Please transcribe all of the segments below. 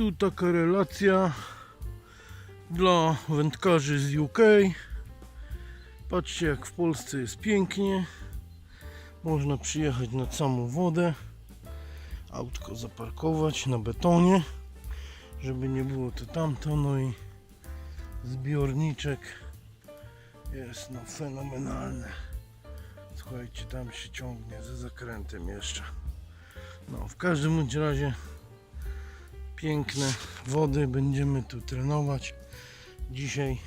tu taka relacja dla wędkarzy z UK. Patrzcie jak w Polsce jest pięknie. Można przyjechać nad samą wodę. Autko zaparkować na betonie, żeby nie było to tamto. No i zbiorniczek jest no fenomenalny. Słuchajcie, tam się ciągnie ze zakrętem jeszcze. No, w każdym razie piękne wody. Będziemy tu trenować. Dzisiaj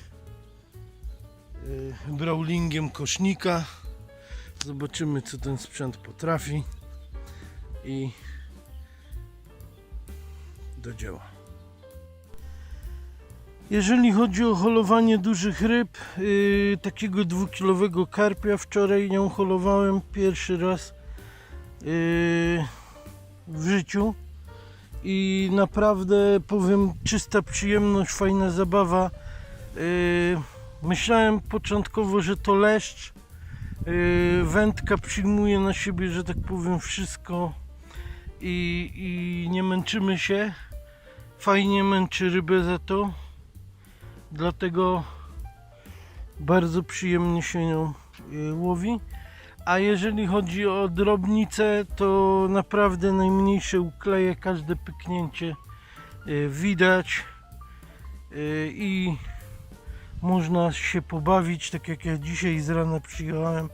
yy, brawlingiem kosznika. Zobaczymy, co ten sprzęt potrafi. I do dzieła. Jeżeli chodzi o holowanie dużych ryb, yy, takiego dwukilowego karpia, wczoraj ją holowałem pierwszy raz yy, w życiu i naprawdę powiem czysta przyjemność, fajna zabawa. Yy, myślałem początkowo, że to leszcz. Yy, wędka przyjmuje na siebie, że tak powiem, wszystko i, i nie męczymy się. Fajnie męczy rybę za to. Dlatego bardzo przyjemnie się nią yy, łowi. A jeżeli chodzi o drobnice, to naprawdę najmniejsze ukleje, każde pyknięcie y, widać y, i można się pobawić, tak jak ja dzisiaj z rana przyjechałem,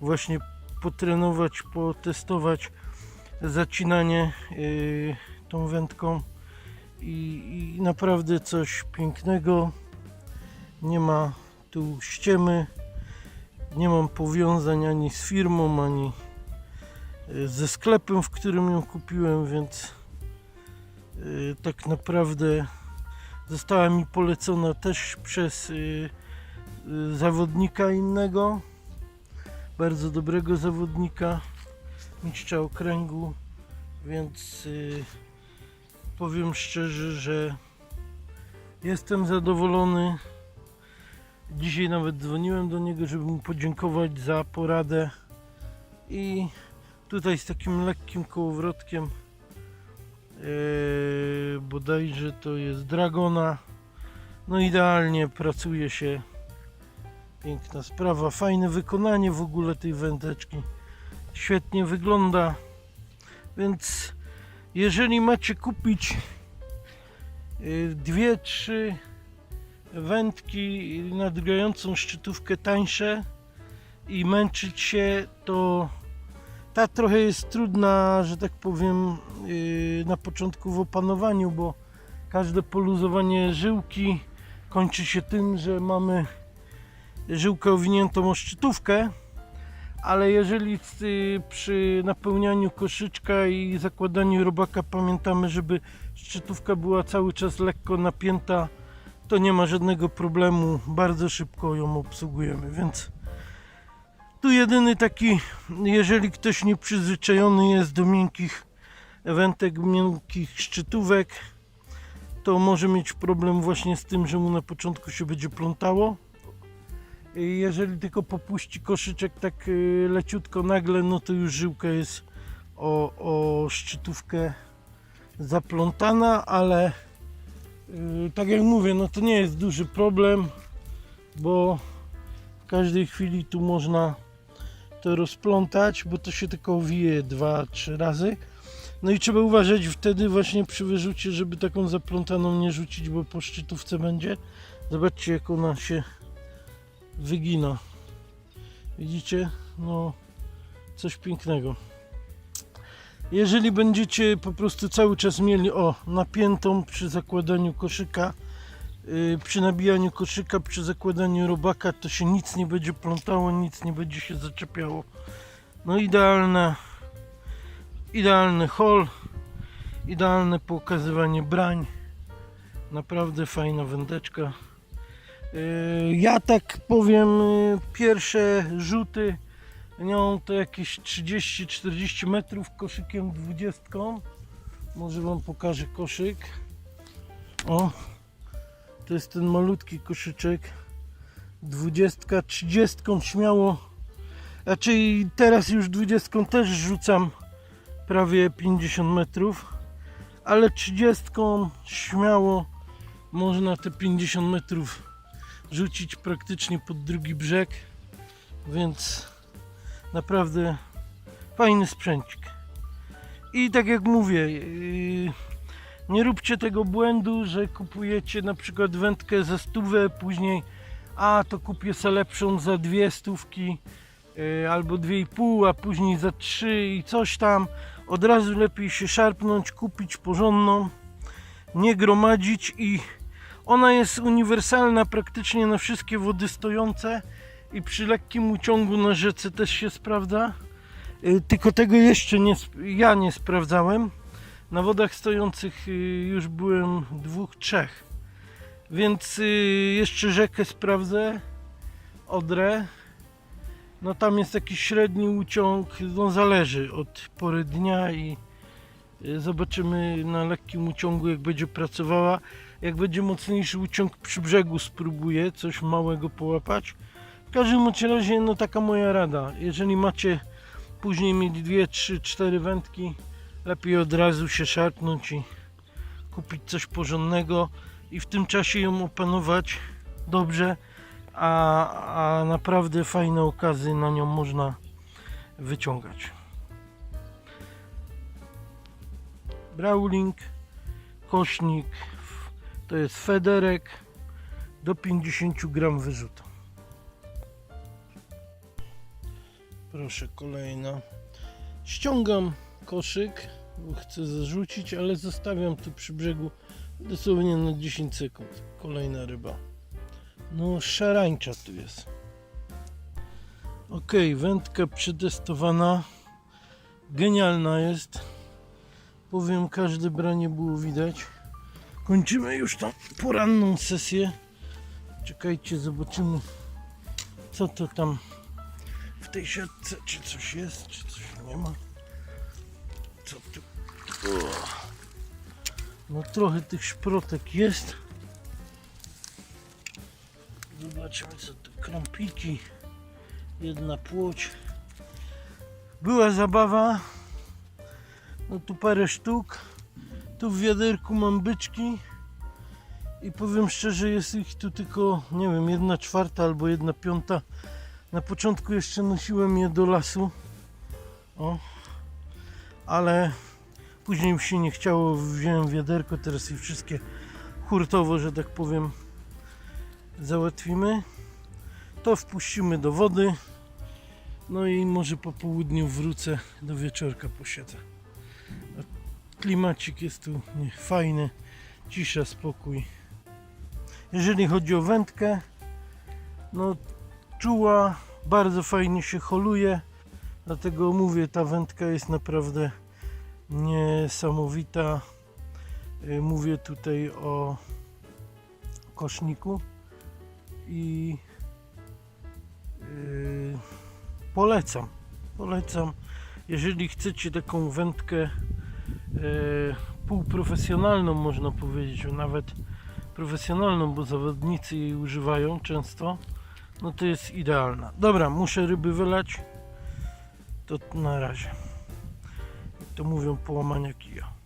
właśnie potrenować, potestować zacinanie y, tą wędką i, i naprawdę coś pięknego. Nie ma tu ściemy nie mam powiązań ani z firmą, ani y, ze sklepem, w którym ją kupiłem, więc y, tak naprawdę została mi polecona też przez y, zawodnika innego, bardzo dobrego zawodnika, mistrza okręgu, więc powiem szczerze, że jestem zadowolony. Dzisiaj nawet dzwoniłem do niego, żeby mu podziękować za poradę. I tutaj z takim lekkim kołowrotkiem yy, bodajże to jest Dragona. No idealnie pracuje się. Piękna sprawa, fajne wykonanie w ogóle tej wędeczki. Świetnie wygląda. Więc jeżeli macie kupić yy, dwie, trzy wędki na drgającą szczytówkę tańsze i męczyć się, to ta trochę jest trudna, że tak powiem, yy, na początku w opanowaniu, bo każde poluzowanie żyłki kończy się tym, że mamy żyłkę owiniętą o szczytówkę, ale jeżeli yy, przy napełnianiu koszyczka i zakładaniu robaka pamiętamy, żeby szczytówka była cały czas lekko napięta, to nie ma żadnego problemu, bardzo szybko ją obsługujemy, więc tu jedyny taki, jeżeli ktoś nieprzyzwyczajony jest do miękkich wętek, miękkich szczytówek, to może mieć problem właśnie z tym, że mu na początku się będzie plątało. Jeżeli tylko popuści koszyczek tak y, leciutko nagle, no to już żyłka jest o, o szczytówkę zaplątana, ale tak jak mówię, no to nie jest duży problem, bo w każdej chwili tu można to rozplątać, bo to się tylko wije dwa, trzy razy. No i trzeba uważać wtedy właśnie przy wyrzucie, żeby taką zaplątaną nie rzucić, bo po szczytówce będzie. Zobaczcie jak ona się wygina. Widzicie? No coś pięknego. Jeżeli będziecie po prostu cały czas mieli o napiętą przy zakładaniu koszyka, yy, przy nabijaniu koszyka, przy zakładaniu robaka, to się nic nie będzie plątało, nic nie będzie się zaczepiało. No idealna, idealny hol, idealne pokazywanie brań. Naprawdę fajna wędeczka. Yy, ja tak powiem, yy, pierwsze rzuty nią to jakieś 30-40 metrów koszykiem 20. Może Wam pokażę koszyk. O, to jest ten malutki koszyczek. 20, 30 śmiało. Raczej teraz już 20 też rzucam prawie 50 metrów. ale 30 śmiało można te 50 metrów rzucić praktycznie pod drugi brzeg, więc naprawdę fajny sprzęcik. I tak jak mówię, yy, nie róbcie tego błędu, że kupujecie na przykład wędkę za stówę, później a to kupię sobie lepszą za dwie stówki yy, albo dwie i pół, a później za trzy i coś tam. Od razu lepiej się szarpnąć, kupić porządną, nie gromadzić i ona jest uniwersalna praktycznie na wszystkie wody stojące i przy lekkim uciągu na rzece też się sprawdza. Yy, Tylko tego jeszcze nie, ja nie sprawdzałem. Na wodach stojących yy, już byłem dwóch, trzech. Więc yy, jeszcze rzekę sprawdzę. Odrę. No tam jest jakiś średni uciąg, no zależy od pory dnia i zobaczymy na lekkim uciągu jak będzie pracowała. Jak będzie mocniejszy uciąg przy brzegu spróbuję coś małego połapać. W każdym razie no taka moja rada. Jeżeli macie później mieć dwie, trzy, cztery wędki, lepiej od razu się szarpnąć i kupić coś porządnego i w tym czasie ją opanować dobrze, a, a naprawdę fajne okazy na nią można wyciągać. Brawling, kośnik, to jest federek do 50 gram wyrzutu. Proszę, kolejna. Ściągam koszyk, bo chcę zarzucić, ale zostawiam tu przy brzegu dosłownie na 10 sekund. Kolejna ryba. No, szarańcza tu jest. Ok, wędka przetestowana. Genialna jest. Powiem, każde branie było widać. Kończymy już tą poranną sesję. Czekajcie, zobaczymy co to tam w tej siatce, czy coś jest, czy coś nie ma. Co tu? No trochę tych szprotek jest. Zobaczymy co tu krąpiki. Jedna płoć. Była zabawa. No tu parę sztuk. Tu w wiaderku mam byczki. I powiem szczerze, jest ich tu tylko, nie wiem, jedna czwarta albo jedna piąta. Na początku jeszcze nosiłem je do lasu. O. Ale później mi się nie chciało, wziąłem wiaderko, teraz je wszystkie hurtowo, że tak powiem, załatwimy. To wpuścimy do wody. No i może po południu wrócę do wieczorka posiedzę. Klimacik jest tu fajny, cisza, spokój. Jeżeli chodzi o wędkę, no czuła, bardzo fajnie się holuje. Dlatego mówię, ta wędka jest naprawdę niesamowita. Y, Mówię tutaj o koszniku i yy, polecam. Polecam. Jeżeli chcecie taką wędkę yy, półprofesjonalną, można powiedzieć, nawet profesjonalną, bo zawodnicy jej używają często, no to jest idealna. Dobra, muszę ryby wylać. To na razie. To mówią, połamania kija.